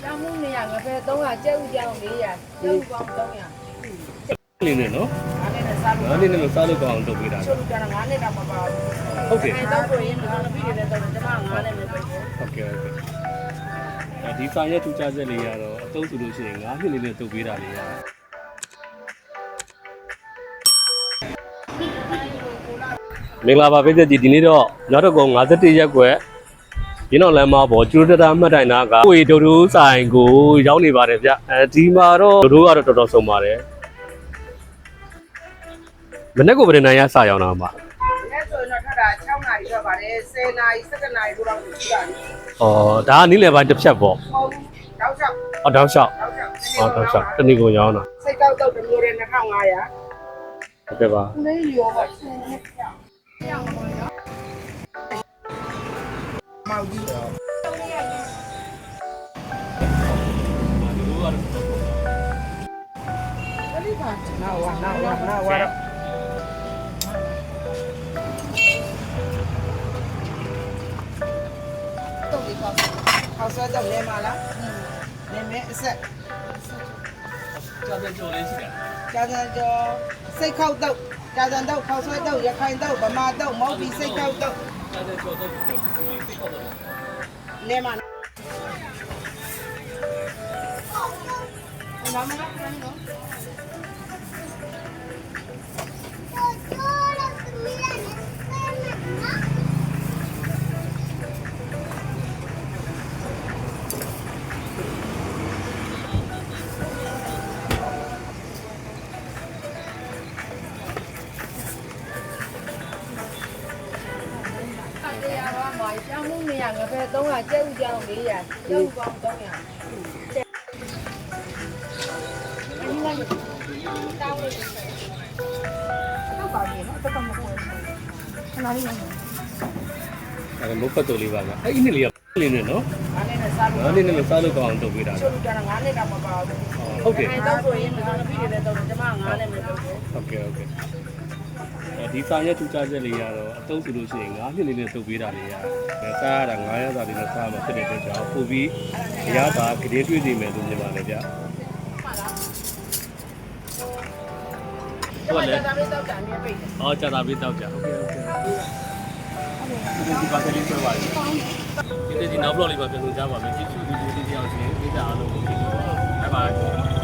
ရှာမှုနေရငဖဲ300ကျဲဥကြောင်400ကျဲဥပေါင်း300နေနေနော်ငါနဲ့စားလို့ငါနေနေလို့စားလို့ကောင်းအောင်လုပ်ပေးတာချို့လူကြတာငါနဲ့တော့မပါဘူးဟုတ်တယ်အဲတော့ဆိုရင်ငါတို့ပြည်တယ်တော့ကျွန်မငါနဲ့ပဲပဲဟုတ်ကဲ့ဟုတ်ကဲ့အဲဒီဆိုင်ရဲ့ထူးခြားချက်လေးကတော့အသုံးဆိုလို့ရှိရင်၅နှစ်လေးနဲ့တုပ်ပေးတာလေးရမင်္ဂလာပါပိသက်ကြီးဒီနေ့တော့နောက်တော့ကောင်51ရက်ကွယ် ရင်းတော်လမ်းမပေါ်ကျူတတာမှတ်တိုင်နာကကိုရီဒိုဒိုဆိုင်ကိုရောက်နေပါတယ်ဗျအဲဒီမှာတော့ဒိုဒိုကတော့တော်တော်ဆုံးပါတယ်မနေ့ကဗရဏာရစရောက်တာမှာလက်ဆိုရင်တော့ထပ်တာ6နာရီတော့ပါတယ်10နာရီ17နာရီတို့တော့ရှိတာလေ။အော်ဒါကနီးလယ်ပိုင်းတစ်ဖြတ်ပေါ့ဟုတ်တောက်ချောက်။အော်တောက်လျှောက်တောက်ချောက်။အော်တောက်လျှောက်တနည်းကိုရောင်းတာစိတ်ကောက်တော့တစ်မျိုးနဲ့2500။ဟုတ်ကဲ့ပါဦးလေးရောပါမောင်ကြီးနာဝါနာဝါနာဝါတော့ဒီကောက်ဟောက်ဆွဲတော့လဲမလားလဲမဲအဆက်။ကြာပြ န်ကြော်လေးရှိတယ်ကြာစံကျော်စိတ်ခောက်တော့ကြာစံတော့ခောက်ဆွဲတော့ရခိုင်တော့ဗမာတော့မောက်ပြီးစိတ်ခောက်တော့။ကြာပြန်ကြော်တော့ဒီလို သိတော့တယ်လဲမလားနာမလား ကျောင်းမှုနေရငဖဲ300ကျဲဥကြောင်400ကျဲဥပေါင်း300တော့ပါပြီနော်တော့မဟုတ်ဘူးခဏလေးနော်။အဲမုတ်ဖတ်တော်လေးပါက။အဲ့ဒီနှစ်လေးကလေးနဲ့နော်ငါနဲ့စားလို့။ငါနေနေလို့စားလို့ကောင်းအောင်လုပ်ပေးတာချို့လူကြတာငါနဲ့တော့မပါဘူး။ဟုတ်တယ်အဲတော့ဆိုရင်ငါတို့ပြည်တယ်တော့ကျွန်မငါနဲ့ပဲပဲ။ဟုတ်ကဲ့ဟုတ်ကဲ့။အဲ ဒီဆိုင်ရဲ့ထူးခြားချက်လေးကတော့အသုံးဆိုလို့ရှိရင်၅နှစ်လေးနဲ့တုပ်ပေးတာလေးရတယ်။အဲစားရတာ900စာလေးနဲ့စားမှာဖြစ်တဲ့အတွက်ကြောင့်ပို့ပြီးအရသာဂရေတွေ့နေမယ်လို့မြင်ပါတယ်ဗျ။ဟုတ်တယ်ဒါလေးတော့ကြာနေပြီ။အော်ကြာတာပြီးတောက်ကြ။ဟုတ်ကဲ့ဟုတ်ကဲ့။ဒီပါကလေးဆွဲပါလိမ့်။ဒီဒီနောက်ဘလော့လေးပါပြန်လို့ကြားပါမယ်။ကျေးဇူးဒီဒီတယောက်ချင်းမိသားအားလုံးကိုကျေးဇူးပါ။ဘိုင်ဘိုင်